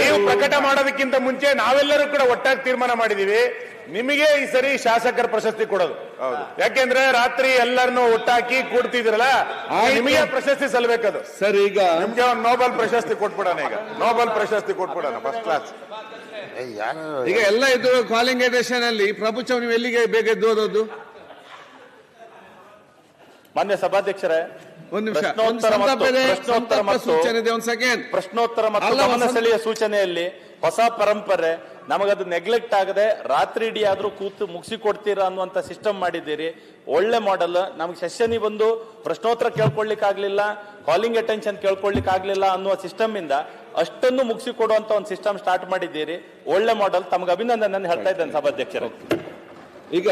ನೀವು ಪ್ರಕಟ ಮಾಡೋದಕ್ಕಿಂತ ಮುಂಚೆ ನಾವೆಲ್ಲರೂ ಕೂಡ ಒಟ್ಟಾಗಿ ತೀರ್ಮಾನ ಮಾಡಿದೀವಿ. ನಿಮಗೆ ಈ ಸರಿ ಶಾಸಕರ ಪ್ರಶಸ್ತಿ ಕೊಡೋದು. ಯಾಕೆಂದ್ರೆ ರಾತ್ರಿ ಎಲ್ಲರನ್ನು ಒಟ್ಟಾಕಿ ಕೂಡ್ತಿದ್ರಲ್ಲ. ನಿಮಗೆ ಪ್ರಶಸ್ತಿ ಸಲ್ಬೇಕದು. ಸರ್ ಈಗ ನಿಮ್ಗೆ ಒಂದು ನೋಬೆಲ್ ಪ್ರಶಸ್ತಿ ಕೊಟ್ಬಿಡೋಣ ಈಗ. ನೋಬೆಲ್ ಪ್ರಶಸ್ತಿ ಕೊಟ್ಬಿಡೋಣ ಫಸ್ಟ್ ಕ್ಲಾಸ್ ಈಗ ಎಲ್ಲ ಇದ್ರು ಕಾಲಿಂಗ್ ಸ್ಟೇಷನ್ ಅಲ್ಲಿ ಪ್ರಭುತ್ವ ನೀವು ಎಲ್ಲಿಗೆ ಬೇಗ ಎದ್ದು ಹೋದದ್ದು? ಮಾನ್ಯ ಸಭಾಧ್ಯಕ್ಷರೇ ಒಂದ್ ನಿಮಿಷ ಪ್ರಶ್ನೋತ್ತರ ಮತ್ತು ಪ್ರಶ್ನೋತ್ತರ ಮತ್ತು ಗಮನ ಸೆಳೆಯ ಸೂಚನೆಯಲ್ಲಿ ಹೊಸ ಪರಂಪರೆ ನಮಗದು ನೆಗ್ಲೆಕ್ಟ್ ಆಗದೆ ರಾತ್ರಿ ಇಡೀ ಆದ್ರೂ ಕೂತು ಮುಗಿಸಿ ಕೊಡ್ತೀರಾ ಅನ್ನುವಂತ ಸಿಸ್ಟಮ್ ಮಾಡಿದ್ದೀರಿ. ಒಳ್ಳೆ ಮಾಡೆಲ್ ನಮ್ಗೆ ಸೆಷನ್ ಬಂದು ಪ್ರಶ್ನೋತ್ತರ ಕೇಳ್ಕೊಳ್ಲಿಕ್ಕೆ ಆಗ್ಲಿಲ್ಲ ಕಾಲಿಂಗ್ ಅಟೆನ್ಷನ್ ಕೇಳ್ಕೊಳ್ಲಿಕ್ಕೆ ಆಗ್ಲಿಲ್ಲ ಅನ್ನುವ ಸಿಸ್ಟಮ್ ಇಂದ ಅಷ್ಟನ್ನು ಮುಗಿಸಿ ಕೊಡುವಂತ ಒಂದು ಸಿಸ್ಟಮ್ ಸ್ಟಾರ್ಟ್ ಮಾಡಿದ್ದೀರಿ. ಒಳ್ಳೆ ಮಾಡೆಲ್ ತಮ್ಗೆ ಅಭಿನಂದನೆ ಹೇಳ್ತಾ ಇದ್ದೇನೆ ಸಭಾಧ್ಯಕ್ಷರು. ಈಗ